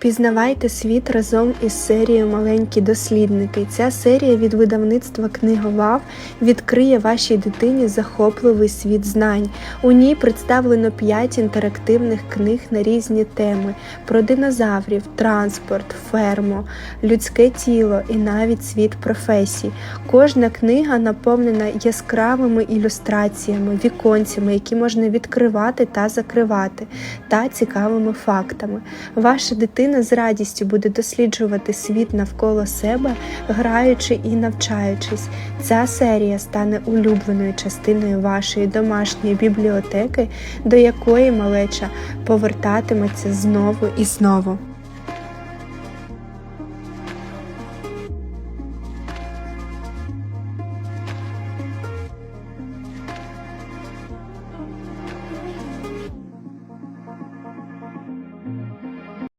Пізнавайте світ разом із серією Маленькі дослідники. Ця серія від видавництва Книголав відкриє вашій дитині захопливий світ знань. У ній представлено 5 інтерактивних книг на різні теми про динозаврів, транспорт, ферму, людське тіло і навіть світ професій. Кожна книга наповнена яскравими ілюстраціями, віконцями, які можна відкривати та закривати, та цікавими фактами. Ваша дитина з радістю буде досліджувати світ навколо себе, граючи і навчаючись. Ця серія стане улюбленою частиною вашої домашньої бібліотеки, до якої малеча повертатиметься знову і знову.